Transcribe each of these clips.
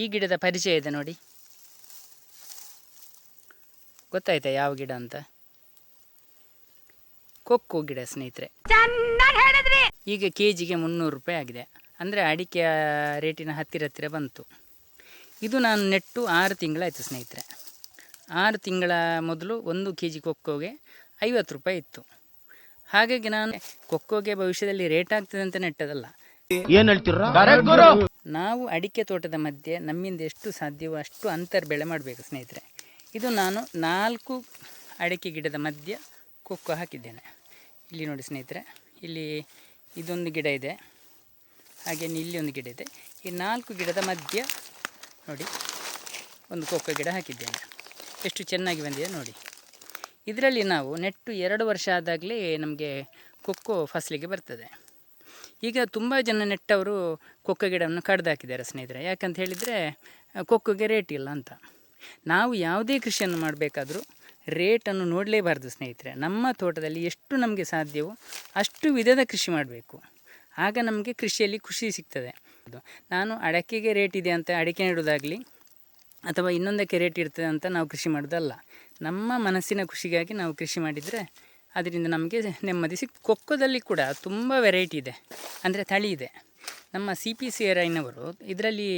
ಈ ಗಿಡದ ಪರಿಚಯ ಇದೆ ನೋಡಿ. ಗೊತ್ತಾಯ್ತಾ ಯಾವ ಗಿಡ ಅಂತ? ಕೊಕ್ಕು ಗಿಡ ಸ್ನೇಹಿತರೆ. ಈಗ ಕೆ ಜಿಗೆ ಮುನ್ನೂರು ರೂಪಾಯಿ ಆಗಿದೆ. ಅಂದರೆ ಅಡಿಕೆ ರೇಟಿನ ಹತ್ತಿರ ಹತ್ತಿರ ಬಂತು. ಇದು ನಾನು ನೆಟ್ಟು ಆರು ತಿಂಗಳಾಯಿತು ಸ್ನೇಹಿತರೆ. ಆರು ತಿಂಗಳ ಮೊದಲು ಒಂದು ಕೆ ಜಿ ಕೊಕ್ಕೋಗೆ ಐವತ್ತು ರೂಪಾಯಿ ಇತ್ತು. ಹಾಗಾಗಿ ನಾನು ಕೊಕ್ಕೋಗೆ ಭವಿಷ್ಯದಲ್ಲಿ ರೇಟ್ ಆಗ್ತದೆ ಅಂತ ನೆಟ್ಟದಲ್ಲ. ಏನು ಹೇಳ್ತೀರ ನಾವು ಅಡಿಕೆ ತೋಟದ ಮಧ್ಯೆ ನಮ್ಮಿಂದ ಎಷ್ಟು ಸಾಧ್ಯವೋ ಅಷ್ಟು ಅಂತರ್ ಬೆಳೆ ಮಾಡಬೇಕು ಸ್ನೇಹಿತರೆ. ಇದು ನಾನು ನಾಲ್ಕು ಅಡಿಕೆ ಗಿಡದ ಮಧ್ಯೆ ಕೊಕ್ಕೋ ಹಾಕಿದ್ದೇನೆ. ಇಲ್ಲಿ ನೋಡಿ ಸ್ನೇಹಿತರೆ, ಇಲ್ಲಿ ಇದೊಂದು ಗಿಡ ಇದೆ, ಹಾಗೆ ಇಲ್ಲಿ ಒಂದು ಗಿಡ ಇದೆ. ಈ ನಾಲ್ಕು ಗಿಡದ ಮಧ್ಯೆ ನೋಡಿ ಒಂದು ಕೊಕ್ಕೋ ಗಿಡ ಹಾಕಿದ್ದೇನೆ. ಎಷ್ಟು ಚೆನ್ನಾಗಿ ಬಂದಿದೆ ನೋಡಿ. ಇದರಲ್ಲಿ ನಾವು ನೆಟ್ಟು ಎರಡು ವರ್ಷ ಆದಾಗಲೇ ನಮಗೆ ಕೊಕ್ಕೋ ಫಸಲಿಗೆ ಬರ್ತದೆ. ಈಗ ತುಂಬ ಜನ ನೆಟ್ಟವರು ಕೊಕ್ಕೋ ಗಿಡವನ್ನು ಕಡ್ದಾಕಿದ್ದಾರೆ ಸ್ನೇಹಿತರೆ. ಯಾಕಂತ ಹೇಳಿದರೆ ಕೊಕ್ಕೋಗೆ ರೇಟ್ ಇಲ್ಲ ಅಂತ. ನಾವು ಯಾವುದೇ ಕೃಷಿಯನ್ನು ಮಾಡಬೇಕಾದರೂ ರೇಟನ್ನು ನೋಡಲೇಬಾರ್ದು ಸ್ನೇಹಿತರೆ. ನಮ್ಮ ತೋಟದಲ್ಲಿ ಎಷ್ಟು ನಮಗೆ ಸಾಧ್ಯವೋ ಅಷ್ಟು ವಿಧದ ಕೃಷಿ ಮಾಡಬೇಕು. ಆಗ ನಮಗೆ ಕೃಷಿಯಲ್ಲಿ ಖುಷಿ ಸಿಗ್ತದೆ. ನಾನು ಅಡಕೆಗೆ ರೇಟ್ ಇದೆ ಅಂತ ಅಡಿಕೆ ನೆಡೋದಾಗಲಿ ಅಥವಾ ಇನ್ನೊಂದಕ್ಕೆ ರೇಟ್ ಇರ್ತದೆ ಅಂತ ನಾವು ಕೃಷಿ ಮಾಡೋದಲ್ಲ, ನಮ್ಮ ಮನಸ್ಸಿನ ಖುಷಿಗಾಗಿ ನಾವು ಕೃಷಿ ಮಾಡಿದರೆ ಅದರಿಂದ ನಮಗೆ ನೆಮ್ಮದಿ ಸಿಕ್ ಕೊಕ್ಕೋದಲ್ಲಿ ಕೂಡ ತುಂಬ ವೆರೈಟಿ ಇದೆ. ಅಂದರೆ ತಳಿ ಇದೆ. ನಮ್ಮ ಸಿ ಪಿ ಸಿ ರೈನವರು ಇದರಲ್ಲಿ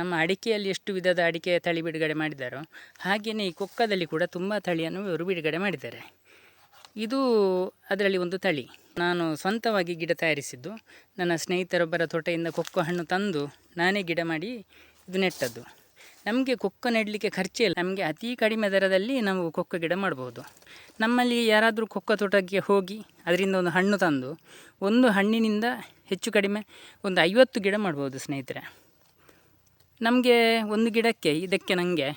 ನಮ್ಮ ಅಡಿಕೆಯಲ್ಲಿ ಎಷ್ಟು ವಿಧದ ಅಡಿಕೆ ತಳಿ ಬಿಡುಗಡೆ ಮಾಡಿದ್ದಾರೋ ಹಾಗೆಯೇ ಈ ಕೊಕ್ಕದಲ್ಲಿ ಕೂಡ ತುಂಬ ತಳಿಯನ್ನು ಇವರು ಬಿಡುಗಡೆ ಮಾಡಿದ್ದಾರೆ. ಇದು ಅದರಲ್ಲಿ ಒಂದು ತಳಿ. ನಾನು ಸ್ವಂತವಾಗಿ ಗಿಡ ತಯಾರಿಸಿದ್ದು. ನನ್ನ ಸ್ನೇಹಿತರೊಬ್ಬರ ತೋಟೆಯಿಂದ ಕೊಕ್ಕೋ ಹಣ್ಣು ತಂದು ನಾನೇ ಗಿಡ ಮಾಡಿ ಇದು ನೆಟ್ಟದ್ದು. ನಮಗೆ ಕೊಕ್ಕ ನೆಡಲಿಕ್ಕೆ ಖರ್ಚೇ ಇಲ್ಲ. ನಮಗೆ ಅತಿ ಕಡಿಮೆ ದರದಲ್ಲಿ ನಾವು ಕೊಕ್ಕ ಗಿಡ ಮಾಡ್ಬೋದು. ನಮ್ಮಲ್ಲಿ ಯಾರಾದರೂ ಕೊಕ್ಕ ತೋಟಕ್ಕೆ ಹೋಗಿ ಅದರಿಂದ ಒಂದು ಹಣ್ಣು ತಂದು, ಒಂದು ಹಣ್ಣಿನಿಂದ ಹೆಚ್ಚು ಕಡಿಮೆ ಒಂದು ಐವತ್ತು ಗಿಡ ಮಾಡ್ಬೋದು ಸ್ನೇಹಿತರೆ. ನಮಗೆ ಒಂದು ಗಿಡಕ್ಕೆ, ಇದಕ್ಕೆ ನನಗೆ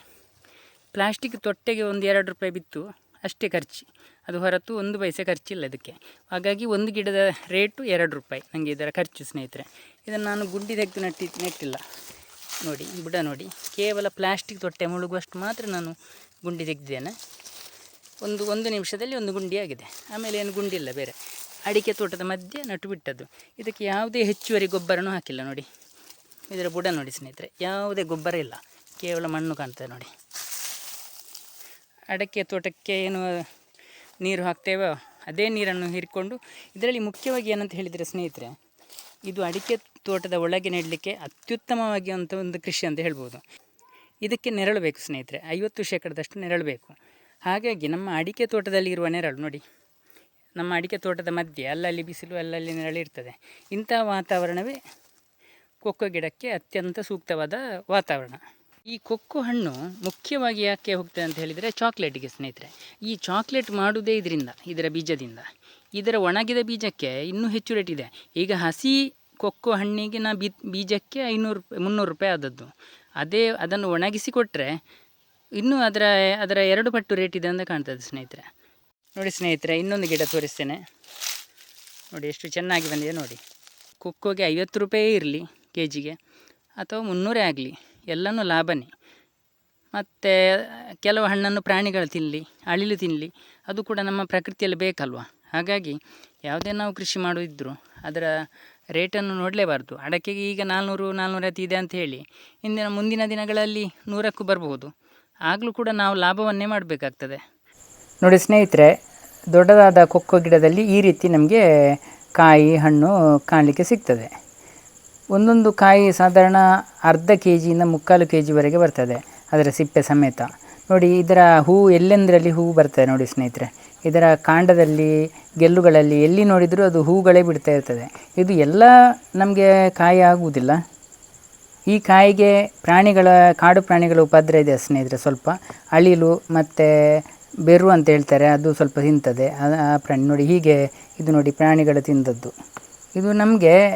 ಪ್ಲಾಸ್ಟಿಕ್ ತೊಟ್ಟೆಗೆ ಒಂದು ಎರಡು ರೂಪಾಯಿ ಬಿತ್ತು, ಅಷ್ಟೇ ಖರ್ಚು. ಅದು ಹೊರತು ಒಂದು ಪೈಸೆ ಖರ್ಚಿಲ್ಲ ಇದಕ್ಕೆ. ಹಾಗಾಗಿ ಒಂದು ಗಿಡದ ರೇಟು ಎರಡು ರೂಪಾಯಿ ನನಗೆ ಇದರ ಖರ್ಚು ಸ್ನೇಹಿತರೆ. ಇದನ್ನು ನಾನು ಗುಂಡಿ ತೆಗೆದು ನೆಟ್ಟಿ ನೆಟ್ಟಿಲ್ಲ. ನೋಡಿ, ಈ ಬುಡ ನೋಡಿ. ಕೇವಲ ಪ್ಲಾಸ್ಟಿಕ್ ತೊಟ್ಟೆ ಮುಳುಗುವಷ್ಟು ಮಾತ್ರ ನಾನು ಗುಂಡಿ ತೆಗೆದಿದ್ದೇನೆ. ಒಂದು ಒಂದು ನಿಮಿಷದಲ್ಲಿ ಒಂದು ಗುಂಡಿ ಆಗಿದೆ. ಆಮೇಲೆ ಏನು ಗುಂಡಿ ಇಲ್ಲ, ಬೇರೆ. ಅಡಿಕೆ ತೋಟದ ಮಧ್ಯೆ ನಟು ಬಿಟ್ಟದ್ದು. ಇದಕ್ಕೆ ಯಾವುದೇ ಹೆಚ್ಚುವರಿ ಗೊಬ್ಬರನೂ ಹಾಕಿಲ್ಲ, ನೋಡಿ. ಇದರ ಬುಡ ನೋಡಿ ಸ್ನೇಹಿತರೆ, ಯಾವುದೇ ಗೊಬ್ಬರ ಇಲ್ಲ. ಕೇವಲ ಮಣ್ಣು ಕಾಣ್ತದೆ, ನೋಡಿ. ಅಡಕೆ ತೋಟಕ್ಕೆ ಏನು ನೀರು ಹಾಕ್ತೇವೋ, ಅದೇ ನೀರನ್ನು ಹೀರಿಕೊಂಡು, ಇದರಲ್ಲಿ ಮುಖ್ಯವಾಗಿ ಏನಂತ ಹೇಳಿದರೆ ಸ್ನೇಹಿತರೆ ಇದು ಅಡಿಕೆ ತೋಟದ ಒಳಗೆ ನೆಡಲಿಕ್ಕೆ ಅತ್ಯುತ್ತಮವಾಗಿ ಅಂತ ಒಂದು ಕೃಷಿ ಅಂತ ಹೇಳ್ಬೋದು. ಇದಕ್ಕೆ ನೆರಳು ಬೇಕು ಸ್ನೇಹಿತರೆ, ಐವತ್ತು ಶೇಕಡದಷ್ಟು ನೆರಳು ಬೇಕು. ಹಾಗಾಗಿ ನಮ್ಮ ಅಡಿಕೆ ತೋಟದಲ್ಲಿ ಇರುವ ನೆರಳು ನೋಡಿ. ನಮ್ಮ ಅಡಿಕೆ ತೋಟದ ಮಧ್ಯೆ ಅಲ್ಲಲ್ಲಿ ಬಿಸಿಲು, ಅಲ್ಲಲ್ಲಿ ನೆರಳು ಇರ್ತದೆ. ಇಂಥ ವಾತಾವರಣವೇ ಕೊಕ್ಕೋ ಗಿಡಕ್ಕೆ ಅತ್ಯಂತ ಸೂಕ್ತವಾದ ವಾತಾವರಣ. ಈ ಕೊಕ್ಕೋ ಹಣ್ಣು ಮುಖ್ಯವಾಗಿ ಯಾಕೆ ಹೋಗ್ತದೆ ಅಂತ ಹೇಳಿದರೆ ಚಾಕ್ಲೇಟಿಗೆ ಸ್ನೇಹಿತರೆ. ಈ ಚಾಕ್ಲೇಟ್ ಮಾಡುವುದೇ ಇದರಿಂದ, ಇದರ ಬೀಜದಿಂದ. ಇದರ ಒಣಗಿದ ಬೀಜಕ್ಕೆ ಇನ್ನೂ ಹೆಚ್ಚು ರೇಟ್ ಇದೆ. ಈಗ ಹಸಿ ಕೊಕ್ಕೋ ಹಣ್ಣಿಗಿನ ಬೀಜಕ್ಕೆ ಐನೂರು ಮುನ್ನೂರು ರೂಪಾಯಿ ಆದದ್ದು. ಅದೇ, ಅದನ್ನು ಒಣಗಿಸಿ ಕೊಟ್ಟರೆ ಇನ್ನೂ ಅದರ ಅದರ ಎರಡು ಪಟ್ಟು ರೇಟ್ ಇದೆ ಅಂತ ಕಾಣ್ತದೆ ಸ್ನೇಹಿತರೆ. ನೋಡಿ ಸ್ನೇಹಿತರೆ, ಇನ್ನೊಂದು ಗಿಡ ತೋರಿಸ್ತೇನೆ. ನೋಡಿ ಎಷ್ಟು ಚೆನ್ನಾಗಿ ಬಂದಿದೆ ನೋಡಿ. ಕೊಕ್ಕೋಗೆ ಐವತ್ತು ರೂಪಾಯಿ ಇರಲಿ ಕೆ ಜಿಗೆ ಅಥವಾ ಮುನ್ನೂರೇ ಆಗಲಿ, ಎಲ್ಲನೂ ಲಾಭನೇ. ಮತ್ತು ಕೆಲವು ಹಣ್ಣನ್ನು ಪ್ರಾಣಿಗಳು ತಿನ್ನಲಿ ಅಳಿಲು ತಿನ್ನಲಿ ಅದು ಕೂಡ ನಮ್ಮ ಪ್ರಕೃತಿಯಲ್ಲಿ ಬೇಕಲ್ವ? ಹಾಗಾಗಿ ಯಾವುದೇ ನಾವು ಕೃಷಿ ಮಾಡುವುದಿದ್ರೂ ಅದರ ರೇಟನ್ನು ನೋಡಲೇಬಾರ್ದು. ಅಡಕೆಗೆ ಈಗ ನಾಲ್ನೂರು, ನಾಲ್ನೂರೈವತ್ತು ಇದೆ ಅಂತ ಹೇಳಿ ಇಂದಿನ ಮುಂದಿನ ದಿನಗಳಲ್ಲಿ ನೂರಕ್ಕೂ ಬರಬಹುದು. ಆಗಲೂ ಕೂಡ ನಾವು ಲಾಭವನ್ನೇ ಮಾಡಬೇಕಾಗ್ತದೆ. ನೋಡಿ ಸ್ನೇಹಿತರೆ, ದೊಡ್ಡದಾದ ಕೊಕ್ಕೋ ಗಿಡದಲ್ಲಿ ಈ ರೀತಿ ನಮಗೆ ಕಾಯಿ, ಹಣ್ಣು ಕಾಣಲಿಕ್ಕೆ ಸಿಗ್ತದೆ. ಒಂದೊಂದು ಕಾಯಿ ಸಾಧಾರಣ ಅರ್ಧ ಕೆ ಜಿಯಿಂದ ಮುಕ್ಕಾಲು ಕೆ ಜಿವರೆಗೆ ಬರ್ತದೆ, ಅದರ ಸಿಪ್ಪೆ ಸಮೇತ. ನೋಡಿ, ಇದರ ಹೂವು ಎಲ್ಲೆಂದರಲ್ಲಿ ಹೂ ಬರ್ತದೆ ನೋಡಿ ಸ್ನೇಹಿತರೆ. ಇದರ ಕಾಂಡದಲ್ಲಿ, ಗೆಲ್ಲುಗಳಲ್ಲಿ ಎಲ್ಲಿ ನೋಡಿದರೂ ಅದು ಹೂಗಳೇ ಬಿಡ್ತಾ ಇರ್ತದೆ. ಇದು ಎಲ್ಲ ನಮಗೆ ಕಾಯಿ ಆಗುವುದಿಲ್ಲ. ಈ ಕಾಯಿಗೆ ಪ್ರಾಣಿಗಳ, ಕಾಡು ಪ್ರಾಣಿಗಳ ಉಪದ್ರ ಇದೆ ಸ್ನೇಹಿತರೆ ಸ್ವಲ್ಪ. ಅಳಿಲು ಮತ್ತು ಬೆರು ಅಂತ ಹೇಳ್ತಾರೆ, ಅದು ಸ್ವಲ್ಪ ತಿಂತದೆ. ಆ ಪ್ರಾಣಿ ನೋಡಿ, ಹೀಗೆ ಇದು ನೋಡಿ ಪ್ರಾಣಿಗಳು ತಿಂದದ್ದು. ಇದು ನಮಗೆ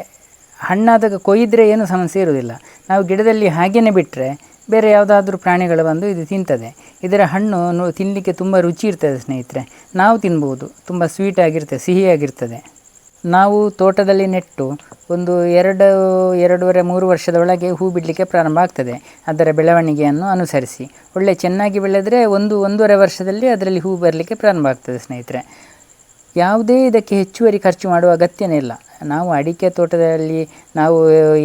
ಹಣ್ಣಾದಾಗ ಕೊಯ್ದರೆ ಏನು ಸಮಸ್ಯೆ ಇರುವುದಿಲ್ಲ. ನಾವು ಗಿಡದಲ್ಲಿ ಹಾಗೇನೆ ಬಿಟ್ಟರೆ ಬೇರೆ ಯಾವುದಾದ್ರೂ ಪ್ರಾಣಿಗಳು ಬಂದು ಇದು ತಿಂತದೆ. ಇದರ ಹಣ್ಣು ನೋ- ತಿನ್ನಲಿಕ್ಕೆ ತುಂಬ ರುಚಿ ಇರ್ತದೆ ಸ್ನೇಹಿತರೆ. ನಾವು ತಿನ್ಬೋದು. ತುಂಬ ಸ್ವೀಟ್ ಆಗಿರ್ತದೆ, ಸಿಹಿಯಾಗಿರ್ತದೆ. ನಾವು ತೋಟದಲ್ಲಿ ನೆಟ್ಟು ಒಂದು ಎರಡು, ಎರಡೂವರೆ, ಮೂರು ವರ್ಷದ ಒಳಗೆ ಹೂ ಬಿಡಲಿಕ್ಕೆ ಪ್ರಾರಂಭ ಆಗ್ತದೆ. ಅದರ ಬೆಳವಣಿಗೆಯನ್ನು ಅನುಸರಿಸಿ. ಒಳ್ಳೆ ಚೆನ್ನಾಗಿ ಬೆಳೆದರೆ ಒಂದು, ಒಂದೂವರೆ ವರ್ಷದಲ್ಲಿ ಅದರಲ್ಲಿ ಹೂ ಬರಲಿಕ್ಕೆ ಪ್ರಾರಂಭ ಆಗ್ತದೆ ಸ್ನೇಹಿತರೆ. ಯಾವುದೇ ಇದಕ್ಕೆ ಹೆಚ್ಚುವರಿ ಖರ್ಚು ಮಾಡುವ ಅಗತ್ಯನೇ ಇಲ್ಲ. ನಾವು ಅಡಿಕೆ ತೋಟದಲ್ಲಿ ನಾವು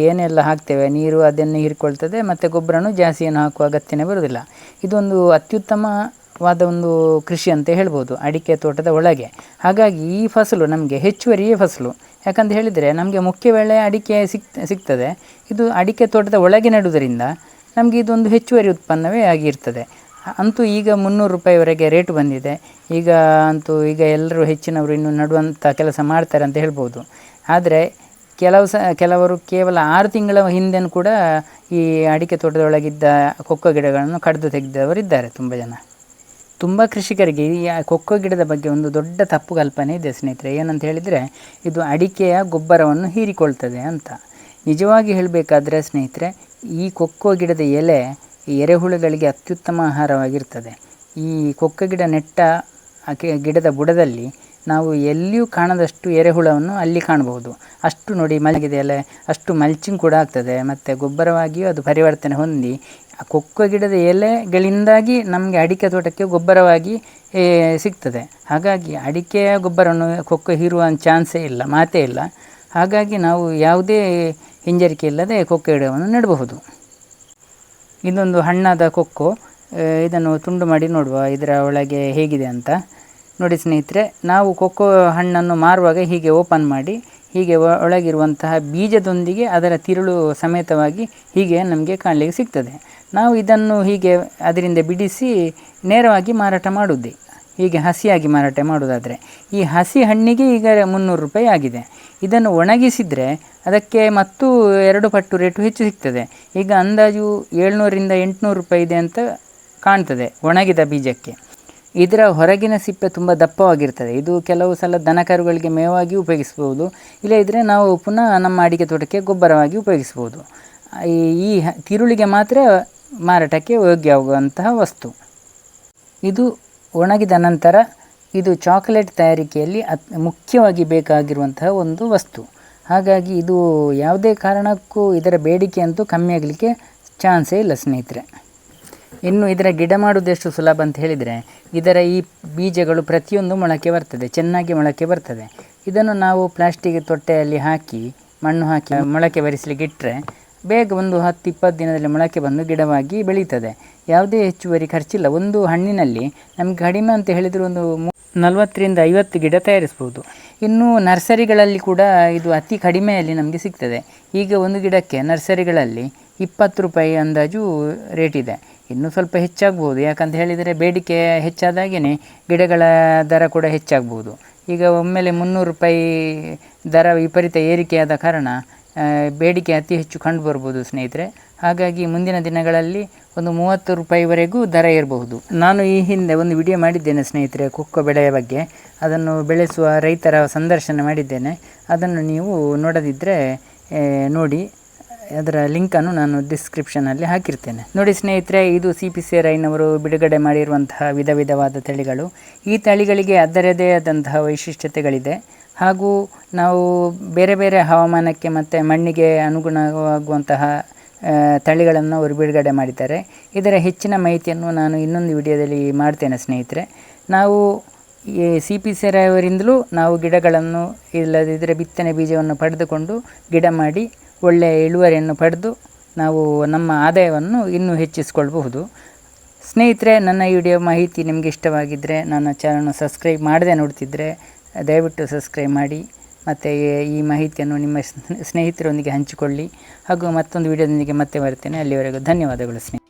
ಏನೆಲ್ಲ ಹಾಕ್ತೇವೆ? ನೀರು ಅದನ್ನು ಹೀರಿಕೊಳ್ತದೆ, ಮತ್ತು ಗೊಬ್ಬರನೂ ಜಾಸ್ತಿ ಏನು ಹಾಕುವ ಅಗತ್ಯನೇ ಬರುವುದಿಲ್ಲ. ಇದೊಂದು ಅತ್ಯುತ್ತಮವಾದ ಒಂದು ಕೃಷಿ ಅಂತ ಹೇಳ್ಬೋದು, ಅಡಿಕೆ ತೋಟದ ಒಳಗೆ. ಹಾಗಾಗಿ ಈ ಫಸಲು ನಮಗೆ ಹೆಚ್ಚುವರಿಯೇ ಫಸಲು. ಯಾಕಂತ ಹೇಳಿದರೆ, ನಮಗೆ ಮುಖ್ಯ ಬೆಳೆ ಅಡಿಕೆ ಸಿಕ್, ಸಿಗ್ತದೆ. ಇದು ಅಡಿಕೆ ತೋಟದ ಒಳಗೆ ನೆಡುವುದರಿಂದ ನಮಗೆ ಇದೊಂದು ಹೆಚ್ಚುವರಿ ಉತ್ಪನ್ನವೇ ಆಗಿರ್ತದೆ. ಅಂತೂ ಈಗ ಮುನ್ನೂರು ರೂಪಾಯಿವರೆಗೆ ರೇಟ್ ಬಂದಿದೆ. ಈಗ ಅಂತೂ ಈಗ ಎಲ್ಲರೂ ಹೆಚ್ಚಿನವರು ಇನ್ನು ನಡುವಂಥ ಕೆಲಸ ಮಾಡ್ತಾರೆ ಅಂತ ಹೇಳ್ಬೋದು. ಆದರೆ ಕೆಲವು ಸ, ಕೆಲವರು ಕೇವಲ ಆರು ತಿಂಗಳ ಹಿಂದೆನೂ ಕೂಡ ಈ ಅಡಿಕೆ ತೋಟದೊಳಗಿದ್ದ ಕೊಕ್ಕೋ ಗಿಡಗಳನ್ನು ಕಡಿದು ತೆಗೆದವರಿದ್ದಾರೆ ತುಂಬ ಜನ. ತುಂಬ ಕೃಷಿಕರಿಗೆ ಈ ಕೊಕ್ಕೋ ಗಿಡದ ಬಗ್ಗೆ ಒಂದು ದೊಡ್ಡ ತಪ್ಪು ಕಲ್ಪನೆ ಇದೆ ಸ್ನೇಹಿತರೆ. ಏನಂತ ಹೇಳಿದರೆ ಇದು ಅಡಿಕೆಯ ಗೊಬ್ಬರವನ್ನು ಹೀರಿಕೊಳ್ತದೆ ಅಂತ. ನಿಜವಾಗಿ ಹೇಳಬೇಕಾದ್ರೆ ಸ್ನೇಹಿತರೆ, ಈ ಕೊಕ್ಕೋ ಗಿಡದ ಎಲೆ ಈ ಎರೆಹುಳುಗಳಿಗೆ ಅತ್ಯುತ್ತಮ ಆಹಾರವಾಗಿರ್ತದೆ. ಈ ಕೊಕ್ಕ ಗಿಡ ನೆಟ್ಟ ಗಿಡದ ಬುಡದಲ್ಲಿ ನಾವು ಎಲ್ಲಿಯೂ ಕಾಣದಷ್ಟು ಎರೆಹುಳವನ್ನು ಅಲ್ಲಿ ಕಾಣಬಹುದು. ಅಷ್ಟು ನೋಡಿ ಮಲಗಿದೆಯಲ್ಲ ಅಷ್ಟು ಮಲ್ಚಿಂಗ್ ಕೂಡ ಆಗ್ತದೆ. ಮತ್ತು ಗೊಬ್ಬರವಾಗಿಯೂ ಅದು ಪರಿವರ್ತನೆ ಹೊಂದಿ, ಆ ಕೊಕ್ಕೋ ಗಿಡದ ಎಲೆಗಳಿಂದಾಗಿ ನಮಗೆ ಅಡಿಕೆ ತೋಟಕ್ಕೆ ಗೊಬ್ಬರವಾಗಿ ಸಿಗ್ತದೆ. ಹಾಗಾಗಿ ಅಡಿಕೆಯ ಗೊಬ್ಬರವನ್ನು ಕೊಕ್ಕೋ ಹೀರುವ ಚಾನ್ಸೇ ಇಲ್ಲ, ಮಾತೇ ಇಲ್ಲ. ಹಾಗಾಗಿ ನಾವು ಯಾವುದೇ ಹಿಂಜರಿಕೆ ಇಲ್ಲದೆ ಕೊಕ್ಕೋ ಗಿಡವನ್ನು ನೆಡಬಹುದು. ಇದೊಂದು ಹಣ್ಣಾದ ಕೊಕ್ಕು ಇದನ್ನು ತುಂಡು ಮಾಡಿ ನೋಡುವ ಇದರ ಒಳಗೆ ಹೇಗಿದೆ ಅಂತ. ನೋಡಿ ಸ್ನೇಹಿತರೆ, ನಾವು ಕೊಕ್ಕೋ ಹಣ್ಣನ್ನು ಮಾರುವಾಗ ಹೀಗೆ ಓಪನ್ ಮಾಡಿ, ಹೀಗೆ ಒಳಗಿರುವಂತಹ ಬೀಜದೊಂದಿಗೆ ಅದರ ತಿರುಳು ಸಮೇತವಾಗಿ ಹೀಗೆ ನಮಗೆ ಕಾಣಲಿಕ್ಕೆ ಸಿಗ್ತದೆ. ನಾವು ಇದನ್ನು ಹೀಗೆ ಅದರಿಂದ ಬಿಡಿಸಿ ನೇರವಾಗಿ ಮಾರಾಟ ಮಾಡುವುದೇ. ಹೀಗೆ ಹಸಿಯಾಗಿ ಮಾರಾಟ ಮಾಡೋದಾದರೆ ಈ ಹಸಿ ಹಣ್ಣಿಗೆ ಈಗ ಮುನ್ನೂರು ರೂಪಾಯಿ ಆಗಿದೆ. ಇದನ್ನು ಒಣಗಿಸಿದರೆ ಅದಕ್ಕೆ ಮತ್ತು ಎರಡು ಪಟ್ಟು ರೇಟು ಹೆಚ್ಚು ಸಿಗ್ತದೆ. ಈಗ ಅಂದಾಜು ಏಳ್ನೂರಿಂದ ಎಂಟುನೂರು ರೂಪಾಯಿ ಇದೆ ಅಂತ ಕಾಣ್ತದೆ ಒಣಗಿದ ಬೀಜಕ್ಕೆ. ಇದರ ಹೊರಗಿನ ಸಿಪ್ಪೆ ತುಂಬ ದಪ್ಪವಾಗಿರ್ತದೆ. ಇದು ಕೆಲವು ಸಲ ದನಕರುಗಳಿಗೆ ಮೇವಾಗಿ ಉಪಯೋಗಿಸ್ಬೋದು. ಇಲ್ಲ ಇದ್ದರೆ ನಾವು ಪುನಃ ನಮ್ಮ ಅಡಿಕೆ ತೋಟಕ್ಕೆ ಗೊಬ್ಬರವಾಗಿ ಉಪಯೋಗಿಸ್ಬೋದು. ಈ ತಿರುಳಿಗೆ ಮಾತ್ರ ಮಾರಾಟಕ್ಕೆ ಯೋಗ್ಯವಾಗುವಂತಹ ವಸ್ತು. ಇದು ಒಣಗಿದ ನಂತರ ಇದು ಚಾಕ್ಲೇಟ್ ತಯಾರಿಕೆಯಲ್ಲಿ ಅತ್ ಮುಖ್ಯವಾಗಿ ಬೇಕಾಗಿರುವಂತಹ ಒಂದು ವಸ್ತು. ಹಾಗಾಗಿ ಇದು ಯಾವುದೇ ಕಾರಣಕ್ಕೂ ಇದರ ಬೇಡಿಕೆ ಅಂತೂ ಕಮ್ಮಿ ಆಗಲಿಕ್ಕೆ ಚಾನ್ಸೇ ಇಲ್ಲ ಸ್ನೇಹಿತರೆ. ಇನ್ನು ಇದರ ಗಿಡ ಮಾಡುವುದೆಷ್ಟು ಸುಲಭ ಅಂತ ಹೇಳಿದರೆ, ಇದರ ಈ ಬೀಜಗಳು ಪ್ರತಿಯೊಂದು ಮೊಳಕೆ ಬರ್ತದೆ, ಚೆನ್ನಾಗಿ ಮೊಳಕೆ ಬರ್ತದೆ. ಇದನ್ನು ನಾವು ಪ್ಲಾಸ್ಟಿಕ್ ತೊಟ್ಟೆಯಲ್ಲಿ ಹಾಕಿ, ಮಣ್ಣು ಹಾಕಿ, ಮೊಳಕೆ ಬರಿಸಲಿಕ್ಕೆ ಇಟ್ಟರೆ ಬೇಗ ಒಂದು ಹತ್ತು ಇಪ್ಪತ್ತು ದಿನದಲ್ಲಿ ಮೊಳಕೆ ಬಂದು ಗಿಡವಾಗಿ ಬೆಳೀತದೆ. ಯಾವುದೇ ಹೆಚ್ಚುವರಿ ಖರ್ಚಿಲ್ಲ. ಒಂದು ಹಣ್ಣಿನಲ್ಲಿ ನಮಗೆ ಕಡಿಮೆ ಅಂತ ಹೇಳಿದರೆ ಒಂದು ನಲವತ್ತರಿಂದ ಐವತ್ತು ಗಿಡ ತಯಾರಿಸ್ಬೋದು. ಇನ್ನು ನರ್ಸರಿಗಳಲ್ಲಿ ಕೂಡ ಇದು ಅತಿ ಕಡಿಮೆಯಲ್ಲಿ ನಮಗೆ ಸಿಗ್ತದೆ. ಈಗ ಒಂದು ಗಿಡಕ್ಕೆ ನರ್ಸರಿಗಳಲ್ಲಿ ಇಪ್ಪತ್ತು ರೂಪಾಯಿ ಅಂದಾಜು ರೇಟ್ ಇದೆ. ಇನ್ನೂ ಸ್ವಲ್ಪ ಹೆಚ್ಚಾಗ್ಬೋದು. ಯಾಕಂತ ಹೇಳಿದರೆ ಬೇಡಿಕೆ ಹೆಚ್ಚಾದಾಗೇ ಗಿಡಗಳ ದರ ಕೂಡ ಹೆಚ್ಚಾಗ್ಬೋದು. ಈಗ ಒಮ್ಮೆಲೆ ಮುನ್ನೂರು ರೂಪಾಯಿ ದರ ವಿಪರೀತ ಏರಿಕೆಯಾದ ಕಾರಣ ಬೇಡಿಕೆ ಅತಿ ಹೆಚ್ಚು ಕಂಡು ಬರ್ಬೋದು ಸ್ನೇಹಿತರೆ. ಹಾಗಾಗಿ ಮುಂದಿನ ದಿನಗಳಲ್ಲಿ ಒಂದು ಮೂವತ್ತು ರೂಪಾಯಿವರೆಗೂ ದರ ಇರಬಹುದು ನಾನು ಈ ಹಿಂದೆ ಒಂದು ವಿಡಿಯೋ ಮಾಡಿದ್ದೇನೆ ಸ್ನೇಹಿತರೆ ಕೊಕ್ಕೋ ಬೆಳೆಯ ಬಗ್ಗೆ. ಅದನ್ನು ಬೆಳೆಸುವ ರೈತರ ಸಂದರ್ಶನ ಮಾಡಿದ್ದೇನೆ. ಅದನ್ನು ನೀವು ನೋಡದಿದ್ದರೆ ನೋಡಿ. ಅದರ ಲಿಂಕನ್ನು ನಾನು ಡಿಸ್ಕ್ರಿಪ್ಷನಲ್ಲಿ ಹಾಕಿರ್ತೇನೆ. ನೋಡಿ ಸ್ನೇಹಿತರೆ, ಇದು ಸಿ ಪಿ ಸಿ ರೈನವರು ಬಿಡುಗಡೆ ಮಾಡಿರುವಂತಹ ವಿಧ ವಿಧವಾದ ತಳಿಗಳು. ಈ ತಳಿಗಳಿಗೆ ಅದರದೇ ಆದಂತಹ ವೈಶಿಷ್ಟ್ಯತೆಗಳಿದೆ. ಹಾಗೂ ನಾವು ಬೇರೆ ಬೇರೆ ಹವಾಮಾನಕ್ಕೆ ಮತ್ತು ಮಣ್ಣಿಗೆ ಅನುಗುಣವಾಗುವಂತಹ ತಳಿಗಳನ್ನು ಅವರು ಬಿಡುಗಡೆ ಮಾಡಿದ್ದಾರೆ. ಇದರ ಹೆಚ್ಚಿನ ಮಾಹಿತಿಯನ್ನು ನಾನು ಇನ್ನೊಂದು ವಿಡಿಯೋದಲ್ಲಿ ಮಾಡ್ತೇನೆ ಸ್ನೇಹಿತರೆ. ನಾವು ಈ ಸಿ ಪಿ ಸೆರಾಯವರಿಂದಲೂ ನಾವು ಗಿಡಗಳನ್ನು ಇಲ್ಲದಿದ್ದರೆ ಬಿತ್ತನೆ ಬೀಜವನ್ನು ಪಡೆದುಕೊಂಡು ಗಿಡ ಮಾಡಿ ಒಳ್ಳೆಯ ಇಳುವರಿಯನ್ನು ಪಡೆದು ನಾವು ನಮ್ಮ ಆದಾಯವನ್ನು ಇನ್ನೂ ಹೆಚ್ಚಿಸಿಕೊಳ್ಬಹುದು. ಸ್ನೇಹಿತರೆ, ನನ್ನ ವಿಡಿಯೋ ಮಾಹಿತಿ ನಿಮಗೆ ಇಷ್ಟವಾಗಿದ್ದರೆ ನನ್ನ ಚಾನಲ್ನ ಸಬ್ಸ್ಕ್ರೈಬ್ ಮಾಡದೆ ನೋಡ್ತಿದ್ದರೆ ದಯವಿಟ್ಟು ಸಬ್ಸ್ಕ್ರೈಬ್ ಮಾಡಿ ಮತ್ತು ಈ ಮಾಹಿತಿಯನ್ನು ನಿಮ್ಮ ಸ್ನೇಹಿತರೊಂದಿಗೆ ಹಂಚಿಕೊಳ್ಳಿ ಹಾಗೂ ಮತ್ತೊಂದು ವೀಡಿಯೋದೊಂದಿಗೆ ಮತ್ತೆ ಬರ್ತೇನೆ ಅಲ್ಲಿವರೆಗೂ ಧನ್ಯವಾದಗಳು ಸ್ನೇಹಿತರೆ.